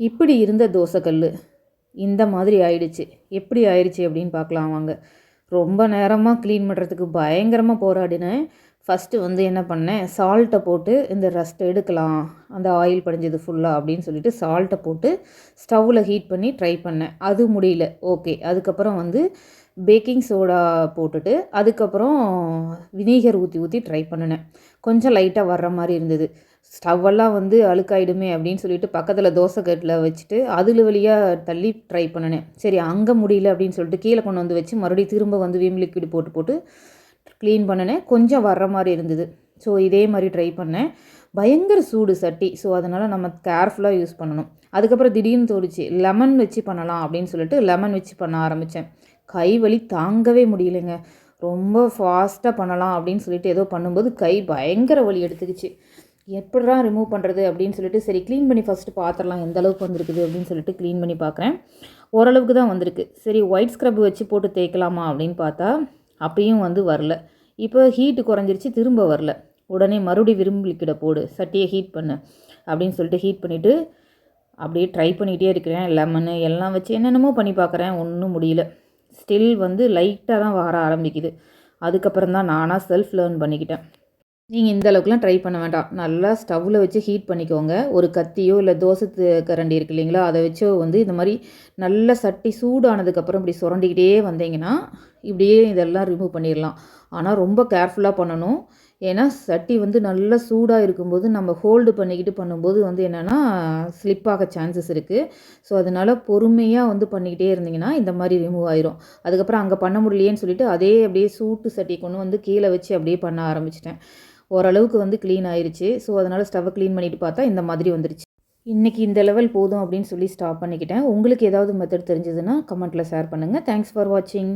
இப்படி இருந்த தோசைக்கல் இந்த மாதிரி ஆயிடுச்சு. எப்படி ஆயிடுச்சு அப்படின்னு பார்க்கலாம் வாங்க. ரொம்ப நேரமாக க்ளீன் பண்ணுறதுக்கு பயங்கரமாக போராடினேன். ஃபஸ்ட்டு வந்து என்ன பண்ணேன்? சால்ட்டை போட்டு இந்த ரஸ்ட் எடுக்கலாம். அந்த ஆயில் படிஞ்சது ஃபுல்லாக அப்படின்னு சொல்லிட்டு சால்ட்டை போட்டு ஸ்டவ்வில் ஹீட் பண்ணி ட்ரை பண்ணேன். அது முடியல. ஓகே அதுக்கப்புறம் வந்து பேக்கிங் சோடா போட்டுட்டு அதுக்கப்புறம் வினீகர் ஊற்றி ஊற்றி ட்ரை பண்ணினேன். கொஞ்சம் லைட்டாக வர்ற மாதிரி இருந்தது. ஸ்டவ்வெல்லாம் வந்து அழுக்காயிடுமே அப்படின்னு சொல்லிட்டு பக்கத்தில் தோசை கட்டில் வச்சுட்டு அதில் வழியாக தள்ளி ட்ரை பண்ணினேன். சரி அங்கே முடியல அப்படின்னு சொல்லிட்டு கீழே கொண்டு வந்து வச்சு மறுபடியும் திரும்ப வந்து வீம் லிக்விட் போட்டு போட்டு க்ளீன் பண்ணினேன். கொஞ்சம் வர்ற மாதிரி இருந்தது. ஸோ இதே மாதிரி ட்ரை பண்ணேன். பயங்கர சூடு சட்டி. ஸோ அதனால் நம்ம கேர்ஃபுல்லாக யூஸ் பண்ணணும். அதுக்கப்புறம் திடீர்னு தோடிச்சு லெமன் வச்சு பண்ணலாம் அப்படின்னு சொல்லிட்டு லெமன் வச்சு பண்ண ஆரம்பித்தேன் கை வலி தாங்கவே முடியலைங்க. ரொம்ப ஃபாஸ்ட்டாக பண்ணலாம் அப்படின்னு சொல்லிட்டு ஏதோ பண்ணும்போது கை பயங்கர வலி எடுத்துக்கிச்சு. எப்படிலாம் ரிமூவ் பண்ணுறது அப்படின்னு சொல்லிட்டு சரி க்ளீன் பண்ணி ஃபஸ்ட்டு பார்த்துடலாம் எந்த அளவுக்கு வந்திருக்குது அப்படின்னு சொல்லிட்டு க்ளீன் பண்ணி பார்க்குறேன் ஓரளவுக்கு தான் வந்திருக்கு. சரி ஒயிட் ஸ்க்ரப் வச்சு போட்டு தேய்க்கலாமா அப்படின்னு பார்த்தா அப்பயும் வந்து வரல. இப்போ ஹீட்டு குறைஞ்சிருச்சு திரும்ப வரல. உடனே மறுபடி விரும்பு லிக்கிட போடு சட்டியை ஹீட் பண்ணு அப்படின்னு சொல்லிட்டு ஹீட் பண்ணிவிட்டு அப்படியே ட்ரை பண்ணிகிட்டே இருக்கிறேன். லெமனு எல்லாம் வச்சு என்னென்னமோ பண்ணி பார்க்குறேன் ஒன்றும் முடியல. ஸ்டில் வந்து லைட்டாக தான் வர ஆரம்பிக்குது. அதுக்கப்புறம் தான் நானாக செல்ஃப் லேர்ன் பண்ணிக்கிட்டேன். நீங்கள் இந்த அளவுக்குலாம் ட்ரை பண்ண வேண்டாம். நல்லா ஸ்டவ்வில் வச்சு ஹீட் பண்ணிக்கோங்க. ஒரு கத்தியோ இல்லை தோசை கரண்டி இருக்கு இல்லைங்களா? அதை வச்சோ வந்து இந்த மாதிரி நல்லா சட்டி சூடானதுக்கப்புறம் இப்படி சுரண்டிக்கிட்டே வந்தீங்கன்னா இப்படியே இதெல்லாம் ரிமூவ் பண்ணிடலாம். ஆனால் ரொம்ப கேர்ஃபுல்லாக பண்ணணும். ஏன்னா சட்டி வந்து நல்லா சூடாக இருக்கும்போது நம்ம ஹோல்டு பண்ணிக்கிட்டு பண்ணும்போது வந்து என்னென்னா ஸ்லிப் ஆக சான்சஸ் இருக்குது ஸோ அதனால் பொறுமையாக வந்து பண்ணிக்கிட்டே இருந்தீங்கன்னா இந்த மாதிரி ரிமூவ் ஆயிரும். அதுக்கப்புறம் அங்கே பண்ண முடியலையேன்னு சொல்லிட்டு அதே அப்படியே சூட்டு சட்டி கொண்டு வந்து கீழே வச்சு அப்படியே பண்ண ஆரம்பிச்சிட்டேன். ஓரளவுக்கு வந்து க்ளீன் ஆயிடுச்சு ஸோ அதனால் ஸ்டவ்வை க்ளீன் பண்ணிவிட்டு பார்த்தா இந்த மாதிரி வந்துருச்சு. இன்றைக்கி இந்த லெவல் போதும் அப்படின்னு சொல்லி ஸ்டாப் பண்ணிக்கிட்டேன். உங்களுக்கு ஏதாவது மெத்தட் தெரிஞ்சதுன்னா கமெண்ட்டில் ஷேர் பண்ணுங்கள் தேங்க்ஸ் ஃபார் வாட்சிங்